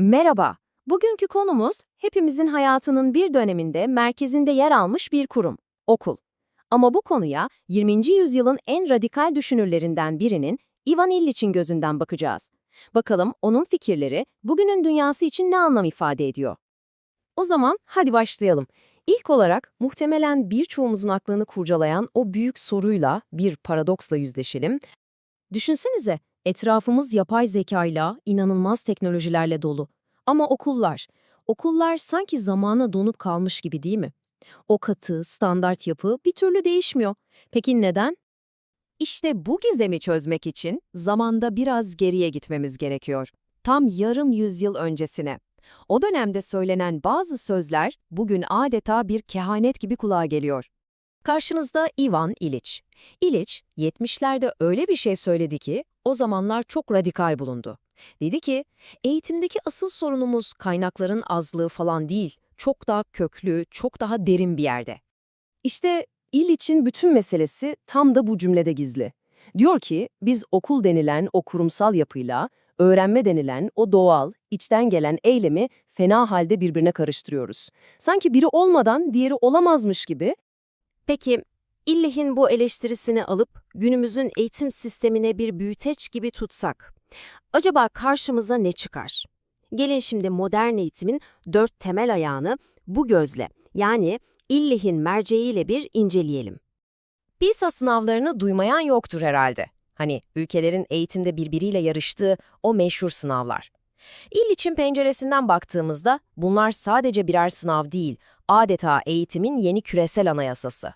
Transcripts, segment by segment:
Merhaba. Bugünkü konumuz hepimizin hayatının bir döneminde merkezinde yer almış bir kurum, okul. Ama bu konuya 20. yüzyılın en radikal düşünürlerinden birinin Ivan Illich'in gözünden bakacağız. Bakalım onun fikirleri bugünün dünyası için ne anlam ifade ediyor? O zaman hadi başlayalım. İlk olarak muhtemelen birçoğumuzun aklını kurcalayan o büyük soruyla, bir paradoksla yüzleşelim. Düşünsenize, etrafımız yapay zekayla, inanılmaz teknolojilerle dolu. Ama okullar, okullar sanki zamana donup kalmış gibi değil mi? O katı, standart yapı bir türlü değişmiyor. Peki neden? İşte bu gizemi çözmek için zamanda biraz geriye gitmemiz gerekiyor. Tam yarım yüzyıl öncesine. O dönemde söylenen bazı sözler bugün adeta bir kehanet gibi kulağa geliyor. Karşınızda Ivan İliç. İliç, 70'lerde öyle bir şey söyledi ki o zamanlar çok radikal bulundu. Dedi ki, eğitimdeki asıl sorunumuz kaynakların azlığı falan değil, çok daha köklü, çok daha derin bir yerde. İşte İliç'in bütün meselesi tam da bu cümlede gizli. Diyor ki, biz okul denilen o kurumsal yapıyla, öğrenme denilen o doğal, içten gelen eylemi fena halde birbirine karıştırıyoruz. Sanki biri olmadan diğeri olamazmış gibi. Peki, İllih'in bu eleştirisini alıp günümüzün eğitim sistemine bir büyüteç gibi tutsak, acaba karşımıza ne çıkar? Gelin şimdi modern eğitimin dört temel ayağını bu gözle, yani İllih'in merceğiyle bir inceleyelim. PISA sınavlarını duymayan yoktur herhalde. Hani ülkelerin eğitimde birbiriyle yarıştığı o meşhur sınavlar. İlliç'in penceresinden baktığımızda bunlar sadece birer sınav değil, adeta eğitimin yeni küresel anayasası.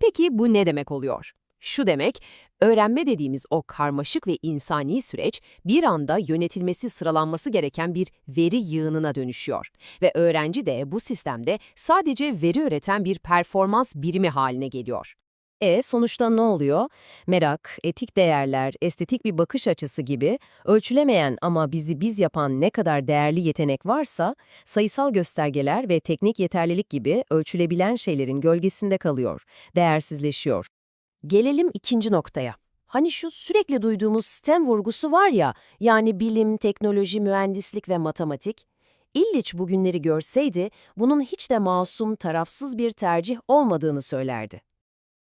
Peki bu ne demek oluyor? Şu demek, öğrenme dediğimiz o karmaşık ve insani süreç bir anda yönetilmesi sıralanması gereken bir veri yığınına dönüşüyor. Ve öğrenci de bu sistemde sadece veri üreten bir performans birimi haline geliyor. E sonuçta ne oluyor? Merak, etik değerler, estetik bir bakış açısı gibi ölçülemeyen ama bizi biz yapan ne kadar değerli yetenek varsa sayısal göstergeler ve teknik yeterlilik gibi ölçülebilen şeylerin gölgesinde kalıyor, değersizleşiyor. Gelelim ikinci noktaya. Hani şu sürekli duyduğumuz STEM vurgusu var ya, yani bilim, teknoloji, mühendislik ve matematik. İlliç bugünleri görseydi bunun hiç de masum, tarafsız bir tercih olmadığını söylerdi.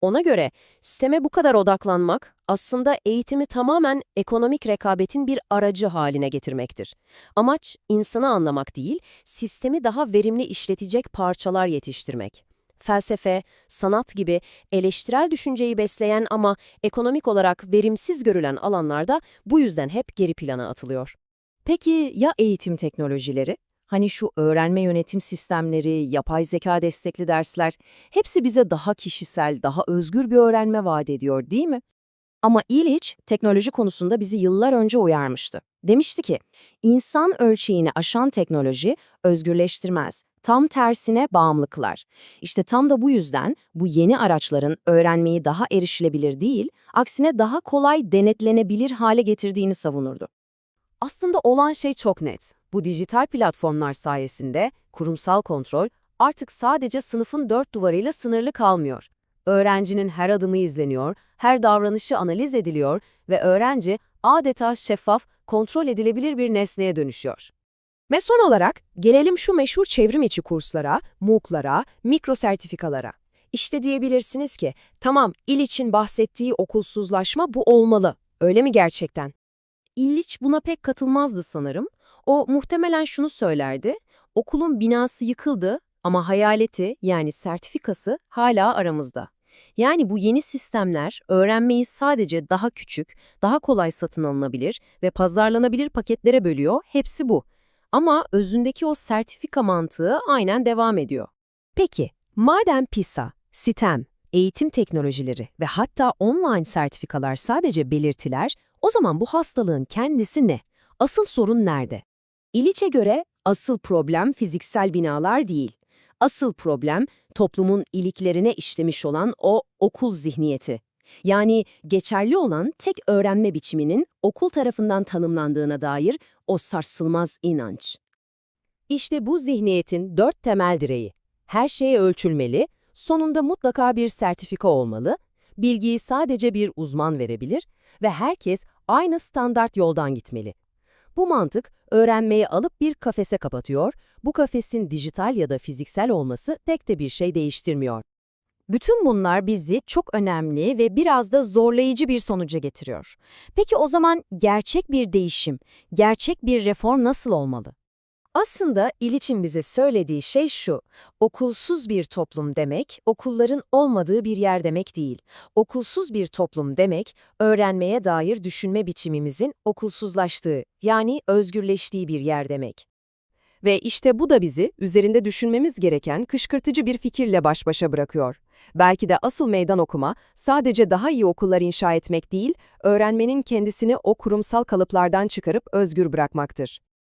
Ona göre sisteme bu kadar odaklanmak aslında eğitimi tamamen ekonomik rekabetin bir aracı haline getirmektir. Amaç insanı anlamak değil, sistemi daha verimli işletecek parçalar yetiştirmek. Felsefe, sanat gibi eleştirel düşünceyi besleyen ama ekonomik olarak verimsiz görülen alanlarda bu yüzden hep geri plana atılıyor. Peki ya eğitim teknolojileri? Hani şu öğrenme yönetim sistemleri, yapay zeka destekli dersler, hepsi bize daha kişisel, daha özgür bir öğrenme vaat ediyor değil mi? Ama İliç, teknoloji konusunda bizi yıllar önce uyarmıştı. Demişti ki, insan ölçeğini aşan teknoloji özgürleştirmez, tam tersine bağımlıklar. İşte tam da bu yüzden bu yeni araçların öğrenmeyi daha erişilebilir değil, aksine daha kolay denetlenebilir hale getirdiğini savunurdu. Aslında olan şey çok net. Bu dijital platformlar sayesinde kurumsal kontrol artık sadece sınıfın dört duvarıyla sınırlı kalmıyor. Öğrencinin her adımı izleniyor, her davranışı analiz ediliyor ve öğrenci adeta şeffaf, kontrol edilebilir bir nesneye dönüşüyor. Ve son olarak gelelim şu meşhur çevrim içi kurslara, MOOC'lara, mikro sertifikalara. İşte diyebilirsiniz ki, tamam il bahsettiği okulsuzlaşma bu olmalı. Öyle mi gerçekten? İlliç buna pek katılmazdı sanırım. O muhtemelen şunu söylerdi, okulun binası yıkıldı ama hayaleti yani sertifikası hala aramızda. Yani bu yeni sistemler öğrenmeyi sadece daha küçük, daha kolay satın alınabilir ve pazarlanabilir paketlere bölüyor, hepsi bu. Ama özündeki o sertifika mantığı aynen devam ediyor. Peki, madem PISA, STEM, eğitim teknolojileri ve hatta online sertifikalar sadece belirtiler, o zaman bu hastalığın kendisi ne? Asıl sorun nerede? İliç'e göre asıl problem fiziksel binalar değil. Asıl problem toplumun iliklerine işlemiş olan o okul zihniyeti. Yani geçerli olan tek öğrenme biçiminin okul tarafından tanımlandığına dair o sarsılmaz inanç. İşte bu zihniyetin dört temel direği. Her şey ölçülmeli, sonunda mutlaka bir sertifika olmalı, bilgiyi sadece bir uzman verebilir ve herkes aynı standart yoldan gitmeli. Bu mantık öğrenmeyi alıp bir kafese kapatıyor, bu kafesin dijital ya da fiziksel olması tek de bir şey değiştirmiyor. Bütün bunlar bizi çok önemli ve biraz da zorlayıcı bir sonuca getiriyor. Peki o zaman gerçek bir değişim, gerçek bir reform nasıl olmalı? Aslında İliç'in bize söylediği şey şu, okulsuz bir toplum demek, okulların olmadığı bir yer demek değil. Okulsuz bir toplum demek, öğrenmeye dair düşünme biçimimizin okulsuzlaştığı, yani özgürleştiği bir yer demek. Ve işte bu da bizi üzerinde düşünmemiz gereken kışkırtıcı bir fikirle baş başa bırakıyor. Belki de asıl meydan okuma sadece daha iyi okullar inşa etmek değil, öğrenmenin kendisini o kurumsal kalıplardan çıkarıp özgür bırakmaktır.